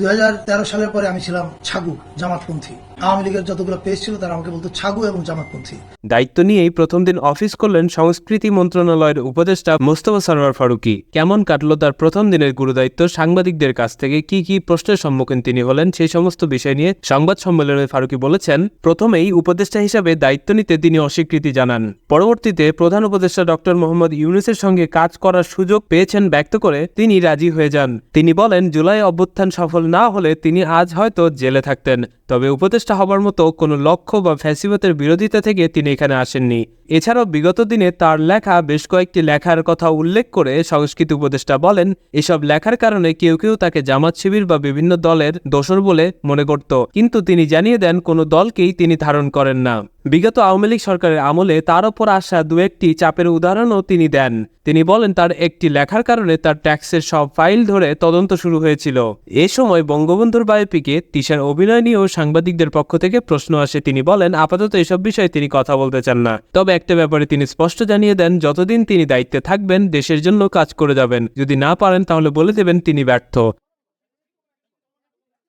দুই সালের পরে আমি ছিলাম ছাগু, জামাতপন্থী। আওয়ামী লীগের যতগুলো পেজ ছিল তারা আমাকে বলতো ছাগু এবং জামাতপন্থী। দায়িত্ব নিয়েই প্রথম দিন অফিস করলেন সংস্কৃতি মন্ত্রণালয়ের উপদেষ্টা মোস্তফা সরোয়ার ফারুকি। কেমন কাটলো তার প্রথম দিনের গুরুদায়িত্ব? সাংবাদিকদের কাছ থেকে কি কি প্রশ্নের সম্মুখীন তিনি হলেন সেই সমস্ত বিষয় নিয়ে সংবাদ সম্মেলনে ফারুকি বলেছেন, প্রথমেই উপদেষ্টা হিসাবে দায়িত্ব নিতে তিনি অস্বীকৃতি জানান। পরবর্তীতে প্রধান উপদেষ্টা ডক্টর মোহাম্মদ ইউনুসের সঙ্গে কাজ করার সুযোগ পেয়েছেন ব্যক্ত করে তিনি রাজি হয়ে যান। তিনি বলেন, জুলাই অভ্যুত্থান সফল না হলে তিনি আজ হয়তো জেলে থাকতেন। তবে উপদেষ্টা হবার মতো কোনো লক্ষ্য বা ফ্যাসিবতের বিরোধিতা থেকে তিনি এখানে আসেননি। এছাড়াও বিগত দিনে তার লেখা বেশ কয়েকটি লেখার কথা উল্লেখ করে সংস্কৃতি উপদেষ্টা বলেন, এসব লেখার কারণে কেউ কেউ তাকে জামাত শিবির বা বিভিন্ন দলের দোসর বলে মনে করত। কিন্তু তিনি জানিয়ে দেন, কোনো দলকেই তিনি ধারণ করেন না। বিগত আওয়ামী লীগ সরকারের আমলে তার ওপর আসা দু একটি চাপের উদাহরণও তিনি দেন। তিনি বলেন, তার একটি লেখার কারণে তার ট্যাক্সের সব ফাইল ধরে তদন্ত শুরু হয়েছিল। এ সময় বঙ্গবন্ধুর বায়োপিকে তিশার অভিনয় নিয়েও সাংবাদিকদের পক্ষ থেকে প্রশ্ন আসে। তিনি বলেন, আপাতত এসব বিষয়ে তিনি কথা বলতে চান না। তবে একটা ব্যাপারে তিনি স্পষ্ট জানিয়ে দেন, যতদিন তিনি দায়িত্বে থাকবেন, দেশের জন্য কাজ করে যাবেন। যদি না পারেন, তাহলে বলে দেবেন তিনি ব্যর্থ।